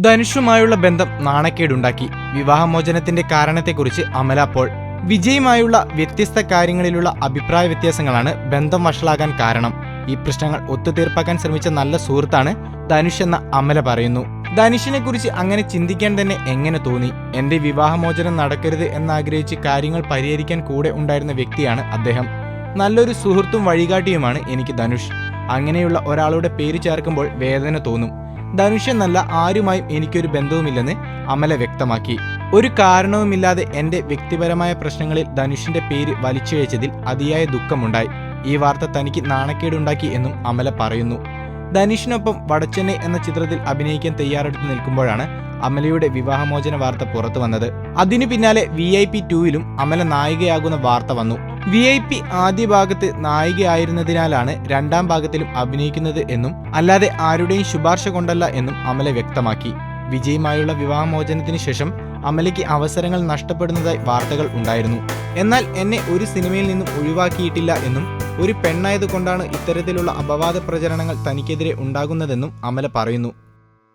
ധനുഷുമായുള്ള ബന്ധം നാണക്കേടുണ്ടാക്കി. വിവാഹമോചനത്തിന്റെ കാരണത്തെക്കുറിച്ച് അമല പോൾ വിജയുമായുള്ള വ്യത്യസ്ത കാര്യങ്ങളിലുള്ള അഭിപ്രായ വ്യത്യാസങ്ങളാണ് ബന്ധം വഷളാകാൻ കാരണം. ഈ പ്രശ്നങ്ങൾ ഒത്തുതീർപ്പാക്കാൻ ശ്രമിച്ച നല്ല സുഹൃത്താണ് ധനുഷ് എന്ന അമല പറയുന്നു. ധനുഷിനെ കുറിച്ച് അങ്ങനെ ചിന്തിക്കാൻ തന്നെ എങ്ങനെ തോന്നി? എന്റെ വിവാഹമോചനം നടക്കരുത് എന്നാഗ്രഹിച്ച് കാര്യങ്ങൾ പരിഹരിക്കാൻ കൂടെ ഉണ്ടായിരുന്ന വ്യക്തിയാണ് അദ്ദേഹം. നല്ലൊരു സുഹൃത്തും വഴികാട്ടിയുമാണ് എനിക്ക് ധനുഷ്. അങ്ങനെയുള്ള ഒരാളുടെ പേര് ചേർക്കുമ്പോൾ വേദന തോന്നും. ധനുഷ് എന്നല്ല ആരുമായും എനിക്കൊരു ബന്ധവുമില്ലെന്ന് അമല വ്യക്തമാക്കി. ഒരു കാരണവുമില്ലാതെ എന്റെ വ്യക്തിപരമായ പ്രശ്നങ്ങളിൽ ധനുഷിന്റെ പേര് വലിച്ചിഴച്ചതിൽ അതിയായ ദുഃഖമുണ്ടായി. ഈ വാർത്ത തനിക്ക് നാണക്കേടുണ്ടാക്കി എന്നും അമല പറയുന്നു. ധനുഷിനൊപ്പം വടച്ചെന്നൈ എന്ന ചിത്രത്തിൽ അഭിനയിക്കാൻ തയ്യാറെടുത്ത് നിൽക്കുമ്പോഴാണ് അമലയുടെ വിവാഹമോചന വാർത്ത പുറത്തു വന്നത്. അതിനു പിന്നാലെ വി ഐ പി ടൂവിലും അമല നായികയാകുന്ന വാർത്ത വന്നു. വി ഐ പി ആദ്യ ഭാഗത്ത് നായികയായിരുന്നതിനാലാണ് രണ്ടാം ഭാഗത്തിലും അഭിനയിക്കുന്നത് എന്നും അല്ലാതെ ആരുടെയും ശുപാർശ കൊണ്ടല്ല എന്നും അമല വ്യക്തമാക്കി. വിജയുമായുള്ള വിവാഹമോചനത്തിന് ശേഷം അമലയ്ക്ക് അവസരങ്ങൾ നഷ്ടപ്പെടുന്നതായി വാർത്തകൾ ഉണ്ടായിരുന്നു. എന്നാൽ എന്നെ ഒരു സിനിമയിൽ നിന്നും ഒഴിവാക്കിയിട്ടില്ല എന്നും ഒരു പെണ്ണായതുകൊണ്ടാണ് ഇത്തരത്തിലുള്ള അപവാദ പ്രചരണങ്ങൾ തനിക്കെതിരെ ഉണ്ടാകുന്നതെന്നും അമല പറയുന്നു.